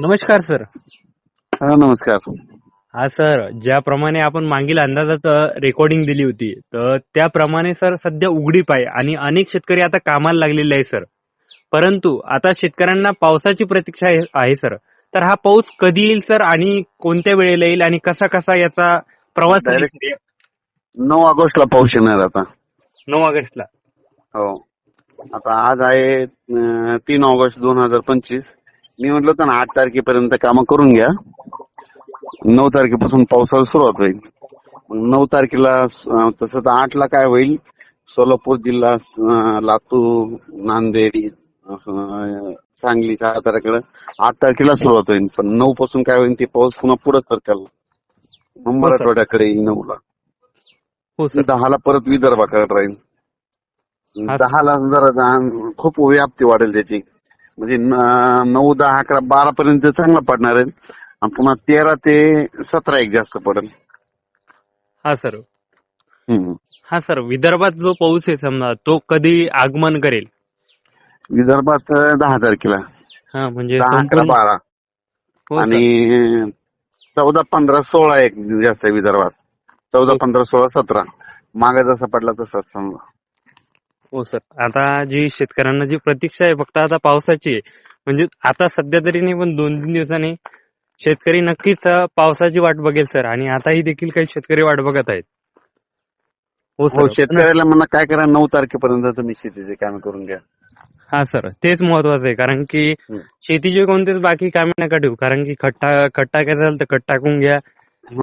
नमस्कार सर. हा नमस्कार. हा सर. ज्याप्रमाणे आपण मागील अंदाजाचं रेकॉर्डिंग दिली होती तर त्याप्रमाणे सर सध्या उघडीप आहे आणि अनेक शेतकरी आता कामाला लागलेले आहे सर. परंतु आता शेतकऱ्यांना पावसाची प्रतीक्षा आहे- सर. तर हा पाऊस कधी येईल सर आणि कोणत्या वेळेला येईल आणि कसा कसा याचा प्रवास Direct-? नऊ ऑगस्टला पाऊस येणार आता. नऊ ऑगस्टला. हो. आता आज आहे अं, तीन ऑगस्ट दोन हजार पंचवीस. मी म्हटलं होतं ना आठ तारखेपर्यंत कामं करून घ्या. नऊ तारखेपासून पावसाला सुरुवात होईल. मग नऊ तारखेला तसं तर आठला काय होईल? सोलापूर जिल्हा लातूर नांदेड सांगली साताऱ्याकडे आठ तारखेला सुरुवात होईल. पण नऊ पासून काय होईल? ते पाऊस पुन्हा पुढे सरकेल. मग मराठवाड्याकडे येईल नऊला. हो दहाला परत विदर्भाकडे राहील. हा. दहाला जरा खूप व्याप्ती वाढेल त्याची. म्हणजे न- नऊ दहा अकरा बारा पर्यंत चांगला पडणार आहे. आणि पुन्हा तेरा ते सतरा एक जास्त पडेल. हा सर. हम्म. हा सर विदर्भात जो पाऊस आहे समजा तो कधी आगमन करेल? विदर्भात अं, दहा तारखेला. हा म्हणजे दहा अकरा संपूर्ण बारा. हो सर. आणि चौदा पंधरा सोळा एक जास्त आहे विदर्भात. चौदा हो. पंधरा सोळा सतरा. मागे जसा पडला तसाच समजा. हो सर. आता जी शेतकऱ्यांना जी प्रतीक्षा आहे फक्त आता पावसाची आहे. म्हणजे आता सध्या तरी नाही पण दोन तीन दिवसांनी शेतकरी नक्कीच पावसाची वाट बघेल सर. आणि आताही देखील काही शेतकरी वाट बघत आहेत. हो हो सर शेतकऱ्याला म्हणा काय करा नऊ तारखेपर्यंत तुम्ही शेतीचे काम करून घ्या. हा सर. तेच महत्वाचं आहे कारण की हम्म. शेतीचे कोणतेच बाकी कामे नका ठेवू. कारण की खट्टा खट टाकायचं झालं तर खट टाकून घ्या.